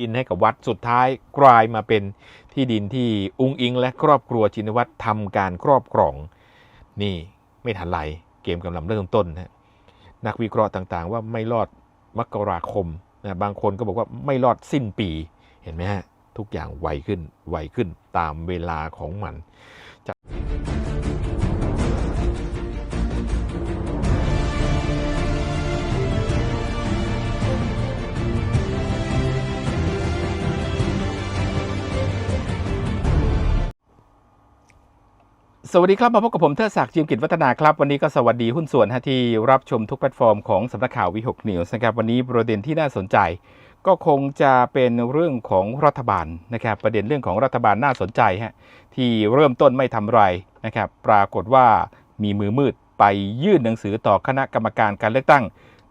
ดินให้กับวัดสุดท้ายกลายมาเป็นที่ดินที่อุงอิง และครอบครัวชินวัตรทำการครอบครอง นี่ไม่ทันไรเกมกำลังเริ่มต้นนะนักวิเคราะห์ต่างๆ ว่าไม่รอดมกราคมนะบางคนก็บอกว่าไม่รอดสิ้นปีเห็นไหมฮะทุกอย่างไวขึ้นไวขึ้นตามเวลาของมัน สวัสดีครับ มาพบกับผมเทอศักดิ์จิมกิจวัฒนาครับ วันนี้ก็สวัสดีหุ้นส่วนฮะที่รับชมทุกแพลตฟอร์มของสำนักข่าววิหกนิวส์นะครับ วันนี้ประเด็นที่น่าสนใจ ก็คงจะเป็นเรื่องของรัฐบาลนะครับ ประเด็นเรื่องของรัฐบาลน่าสนใจฮะที่เริ่มต้นไม่ทำไรนะครับ ปรากฏว่ามีมือมืดไปยื่นหนังสือต่อคณะกรรมการการเลือกตั้ง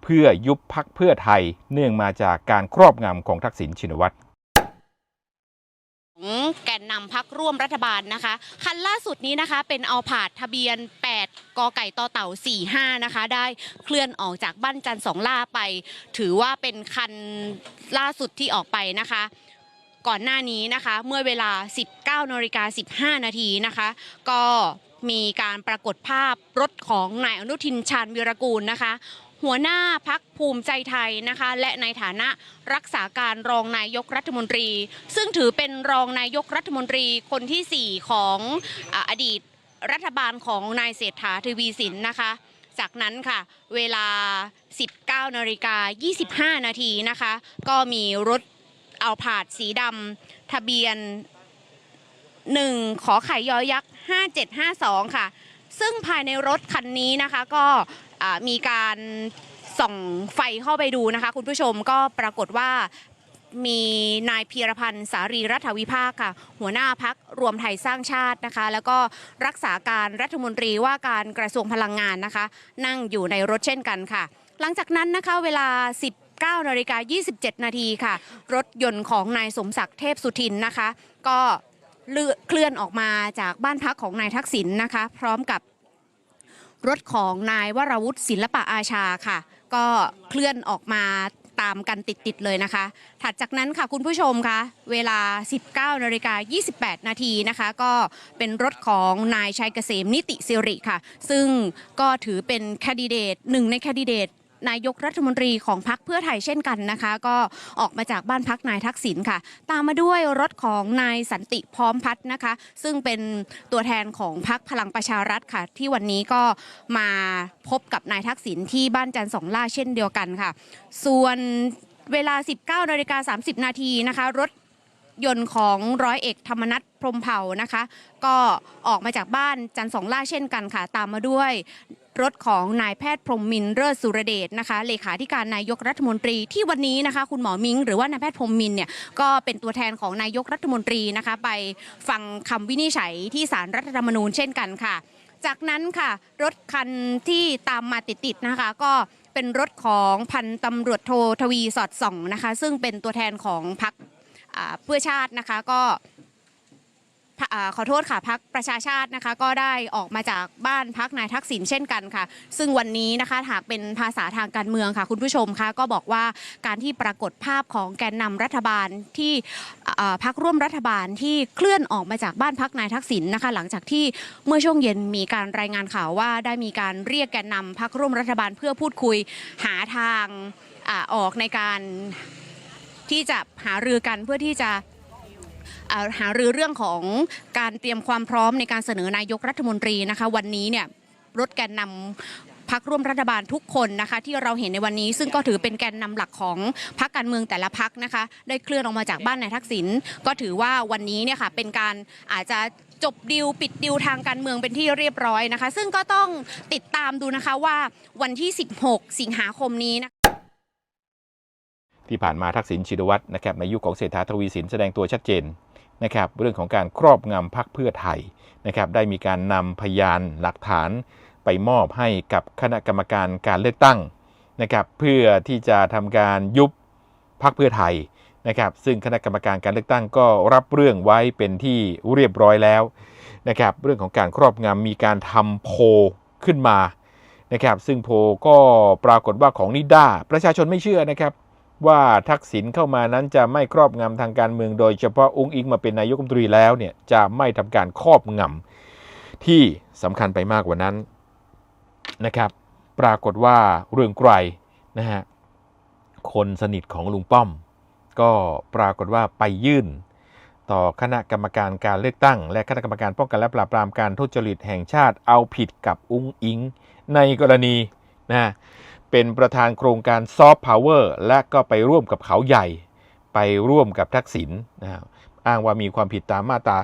เพื่อยุบพักเพื่อไทยเนื่องมาจากการครอบงำของทักษิณชินวัตร ของแกนนำพักร่วมรัฐบาลนะคะ คันล่าสุดนี้นะคะเป็นเอาผาดทะเบียน 8กไก่ต่อเต่า 45 นะคะ ได้เคลื่อนออกจากบ้านจันทร์สองล่าไป ถือว่าเป็นคันล่าสุดที่ออกไปนะคะ ก่อนหน้านี้นะคะ เมื่อเวลา 19นาฬิกา15 นาทีนะคะ ก็มีการปรากฏภาพรถของนายอนุทินชาญวีรกูลนะคะ หัวหน้าพักภูมิใจไทยนะคะและในฐานะรักษาการรองนายกรัฐมนตรี ซึ่งถือเป็นรองนายกรัฐมนตรีคนที่ 4 ของอดีตรัฐบาลของนายเศรษฐาทวีสินนะคะจากนั้นค่ะ เวลา 19นาฬิกา25 นาทีนะคะ ก็มีรถเอาผาดสีดำทะเบียน 1 ขอไข่ยอยักษ์ 5752 ค่ะ ซึ่งภายในรถคันนี้นะคะ ก็ มีการส่องไฟเข้าไปดูนะคะ คุณผู้ชมก็ปรากฏว่ามีนายพีรพันธ์สารีรัฐวิภาคค่ะ หัวหน้าพักรวมไทยสร้างชาตินะคะ แล้วก็รักษาการรัฐมนตรีว่าการกระทรวงพลังงานนะคะ นั่งอยู่ในรถเช่นกันค่ะ หลังจากนั้นนะคะเวลา19นาฬิกา27 นาทีค่ะ รถยนต์ของนายสมศักดิ์เทพสุทินนะคะ ก็เลื่อเคลื่อนออกมาจากบ้านพักของนายทักษิณนะคะ พร้อมกับ รถของนายวรวุฒิศิลปะอาชาค่ะ ก็เคลื่อนออกมาตามกันติด ๆ เลยนะคะ ถัดจากนั้นค่ะคุณผู้ชมคะเวลา 19นาฬิกา28 นาทีนะคะ ก็เป็นรถของนายชัยเกษมนิติสิริค่ะ ซึ่งก็ถือเป็นแคดิเดตหนึ่งในแคดิเดต นายกรัฐมนตรีของพรรคเพื่อไทยเช่นกันนะคะ ก็ออกมาจากบ้านพักนายทักษิณค่ะ ตามมาด้วยรถของนายสันติพร้อมพัฒน์นะคะ ซึ่งเป็นตัวแทนของพรรคพลังประชารัฐค่ะ ที่วันนี้ก็มาพบกับนายทักษิณที่บ้านจันทร์สองล่าเช่นเดียวกันค่ะ ส่วนเวลา 19นาฬิกา30 นาทีนะคะรถยนต์ของร้อยเอกธรรมนัฐพรมเผ่านะคะ ก็ออกมาจากบ้านจันสองล่าเช่นกันค่ะ ตามมาด้วย รถของนายแพทย์พรมมินทร์เลิศสุรเดชนะคะเลขาธิการนายกรัฐมนตรีที่วันนี้นะคะ คุณหมอมิงหรือว่านายแพทย์พรมมินเนี่ยก็เป็นตัวแทนของนายกรัฐมนตรีนะคะ ไปฟังคำวินิจฉัยที่ศาลรัฐธรรมนูญเช่นกันค่ะ จากนั้นค่ะ รถคันที่ตามมาติดๆนะคะ ก็เป็นรถของพันตำรวจโททวีสอดส่องนะคะ ซึ่งเป็นตัวแทนของพรรคเพื่อชาตินะคะก็ ขอโทษค่ะพักประชาชาตินะคะ ก็ได้ออกมาจากบ้านพักนายทักษิณเช่นกันค่ะ ซึ่งวันนี้นะคะหากเป็นภาษาทางการเมืองค่ะ คุณผู้ชมคะก็บอกว่าการที่ปรากฏภาพของแกนนำรัฐบาลที่พักร่วมรัฐบาลที่เคลื่อนออกมาจากบ้านพักนายทักษิณนะคะ หลังจากที่เมื่อช่วงเย็นมีการรายงานข่าวว่า ได้มีการเรียกแกนนำพักร่วมรัฐบาลเพื่อพูดคุยหาทางออกในการที่จะหารือกันเพื่อที่จะ หารือเรื่องของการเตรียมความพร้อมในการเสนอนายกรัฐมนตรีนะคะ วันนี้เนี่ยรถแกนนำพักร่วมรัฐบาลทุกคนนะคะที่เราเห็นในวันนี้ ซึ่งก็ถือเป็นแกนนำหลักของพักการเมืองแต่ละพักนะคะ ได้เคลื่อนออกมาจากบ้านนายทักษิณก็ถือว่าวันนี้เนี่ยค่ะเป็นการอาจจะจบดิวปิดดิวทางการเมืองเป็นที่เรียบร้อยนะคะ ซึ่งก็ต้องติดตามดูนะคะว่าวันที่ 16 สิงหาคมนี้นะที่ผ่านมาทักษิณชินวัตรนะครับในยุคของเศรษฐาทวีสินแสดงตัวชัดเจน นะครับเรื่องของการครอบงำพักเพื่อไทยนะครับได้มีการนำพยานหลักฐานไปมอบให้กับคณะกรรมการการเลือกตั้งนะครับเพื่อที่จะทำการยุบพักเพื่อไทยนะครับซึ่งคณะกรรมการการเลือกตั้งก็รับเรื่องไว้เป็นที่เรียบร้อยแล้วนะครับเรื่องของการครอบงำมีการทำโพขึ้นมานะครับซึ่งโพก็ปรากฏว่าของนิด้าประชาชนไม่เชื่อนะครับ ว่าทักษิณเข้ามานั้นจะไม่ครอบงำทางการเมืองโดยเฉพาะอุ้งอิงมาเป็นนายกรัฐมนตรีแล้วเนี่ยจะไม่ทำการครอบงำที่สำคัญไปมากกว่านั้นนะครับ ปรากฏว่าเรื่องไกลนะฮะคนสนิทของลุงป้อม ก็ปรากฏว่าไปยื่น ต่อคณะกรรมการการเลือกตั้ง และคณะกรรมการป้องกันและปราบปรามการทุจริตแห่งชาติเอาผิดกับอุ้งอิง ในกรณีนะ เป็นประธานโครงการซอฟต์พาวเวอร์และก็ไปร่วมกับเขาใหญ่ ไปร่วมกับทักษิณนะฮะอ้างว่ามีความผิดตามมาตรา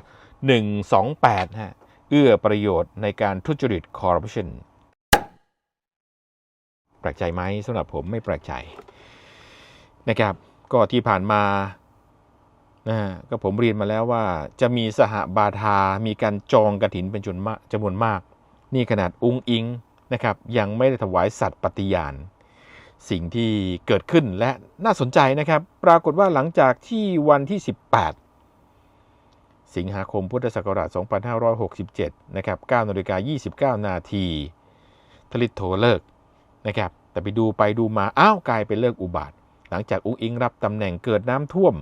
128ฮะเอื้อประโยชน์ในการทุจริตคอร์รัปชันแปลกใจไหมสำหรับผมไม่แปลกใจนะครับก็ที่ผ่านมานะก็ผมเรียนมาแล้วว่าจะมีสหบาทา มีการจองกระถินเป็นจำนมากจำนวนมาก นี่ขนาดอุ้งอิง นะครับยังไม่ได้ถวายสัตย์ปฏิญาณ สิ่งที่เกิดขึ้นและน่าสนใจนะครับ ปรากฏว่าหลังจากที่วันที่ 18 สิงหาคมพุทธศักราช 2567 นะครับ9นาฬิกา29 นาทีทลิตโทเลิกนะครับแต่ไปดูไปดูมาอ้าวกลายเป็นเลิกอุบาท หลังจากอุ้งอิงรับตำแหน่งเกิดน้ำท่วม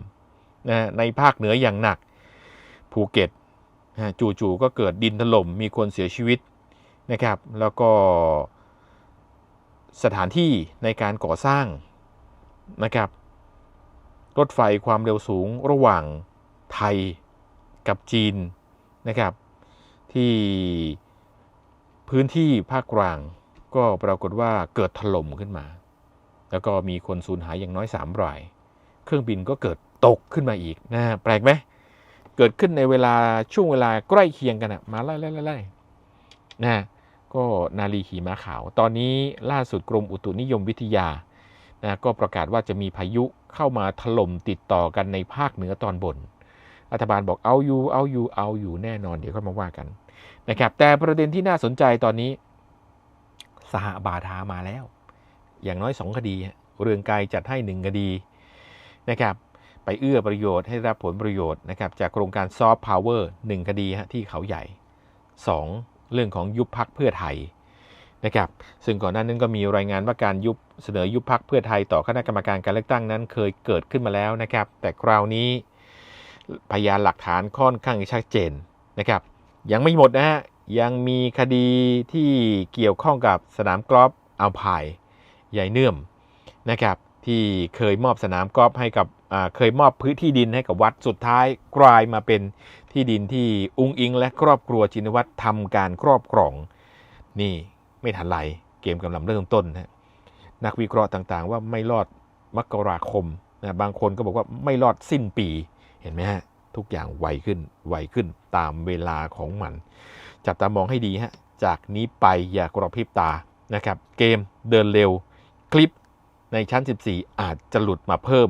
นะในภาคเหนืออย่างหนัก ภูเก็ตจู่ๆก็เกิดดินถล่มมีคนเสียชีวิต นะครับ แล้วก็สถานที่ในการก่อสร้างนะครับ รถไฟความเร็วสูงระหว่างไทยกับจีนนะครับ ที่พื้นที่ภาคกลางก็ปรากฏว่าเกิดถล่มขึ้นมา แล้วก็มีคนสูญหายอย่างน้อย3ราย เครื่องบินก็เกิดตกขึ้นมาอีกนะแปลกไหมเกิดขึ้นในเวลาช่วงเวลาใกล้เคียงกันอะมาไล่ไล่ไล่ไล่นะ ก็นาลีขี่ม้าขาว ตอนนี้ล่าสุดกรมอุตุนิยมวิทยานะก็ประกาศว่าจะมีพายุเข้ามาถล่มติดต่อกันในภาคเหนือตอนบน รัฐบาลบอกเอาอยู่เอาอยู่เอาอยู่แน่นอนเดี๋ยวค่อยมาว่ากันนะครับแต่ประเด็นที่น่าสนใจตอนนี้ สหบาทามาแล้ว อย่างน้อยสองคดี เรืองไกรจัดให้หนึ่งคดีนะครับไปเอื้อประโยชน์ให้รับผลประโยชน์นะครับจากโครงการซอฟต์พาวเวอร์หนึ่งคดีฮะที่เขาใหญ่ 2. เรื่องของยุบพักเพื่อไทยนะครับซึ่งก่อนหน้านั้นก็มีรายงานว่าการยุบเสนอยุบพักเพื่อไทยต่อคณะกรรมการการเลือกตั้งนั้นเคยเกิดขึ้นมาแล้วนะครับ แต่คราวนี้พยานหลักฐานค่อนข้างชัดเจนนะครับ ยังไม่หมดนะฮะยังมีคดีที่เกี่ยวข้องกับสนามกอล์ฟอัลพายใหญ่เนื่อมนะครับที่เคยมอบสนามกอล์ฟให้กับ เคยมอบพื้นที่ดินให้กับวัดสุดท้ายกลายมาเป็นที่ดินที่อุ้งอิง และครอบครัวจินวัตรทำการครอบครอง นี่ไม่ทันไรเกมกำลังเริ่มต้นนะนักวิเคราะห์ต่างๆ ว่าไม่รอดมกราคมนะบางคนก็บอกว่าไม่รอดสิ้นปีเห็นไหมฮะทุกอย่างไวขึ้นไวขึ้นตามเวลาของมัน จับตามองให้ดีฮะจากนี้ไปอย่ากระพริบตานะครับ เกมเดินเร็ว คลิปในชั้น 14 อาจจะหลุดมาเพิ่ม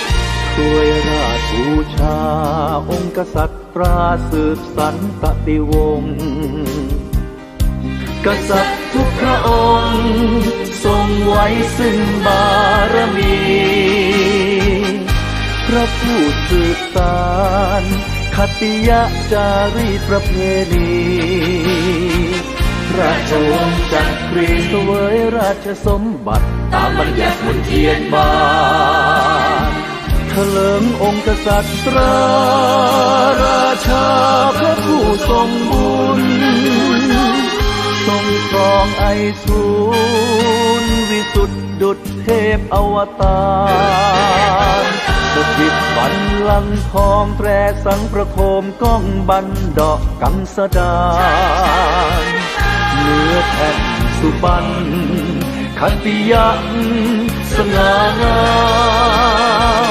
ช่วยราชบูชา องค์กษัตริย์ตราสืบสันตติวงศ์กษัตริย์ทุกพระองค์ ทรงไว้ซึ่งบารมี พระผู้สืบสารคติยะจารีประเพณีราชวงศ์จักรีเสวยราชสมบัติ ตามบัญญัติมนเทียนบาน เถลิงองค์กษัตริย์ราราชาพระผู้ทรงบุญ ทรงครองไอสูนวิวิสุทธิดุจเทพอวตารสถิตบันลังทองแตรสังประโคมก้องบันดอกกังสดานเนื้อแผ่นสุบันขัตติยันสง่างาม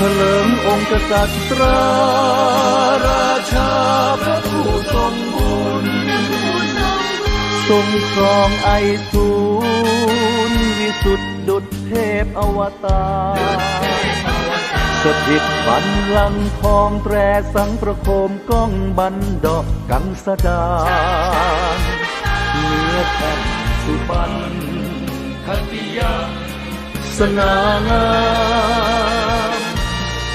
ถลิงองค์กษัตริย์ตราราชาพระผู้ทรงบุญทรงครองไอศูนวิสุทธิดุจเทพอวตารสถิตบันลังทองแตรสังประโคมก้องบันดอกกังสดาเนื้อแผ่นสุบันคัตติยาสง่างาม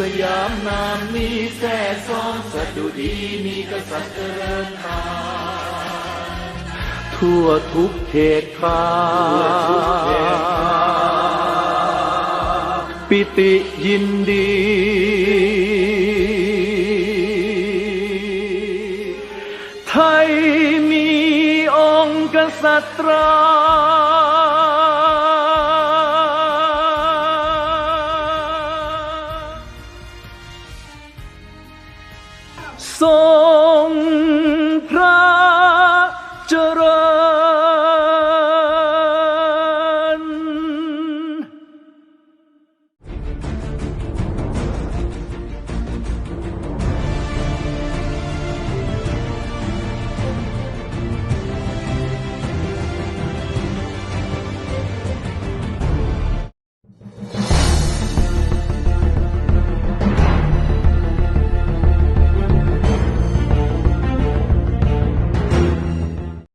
สยามนามนี้แท่ซองสดุดีมีกษัตริย์เจริญตามทั่วทุกเขตขาปิติยินดี ไทยมีองค์กษัตริย์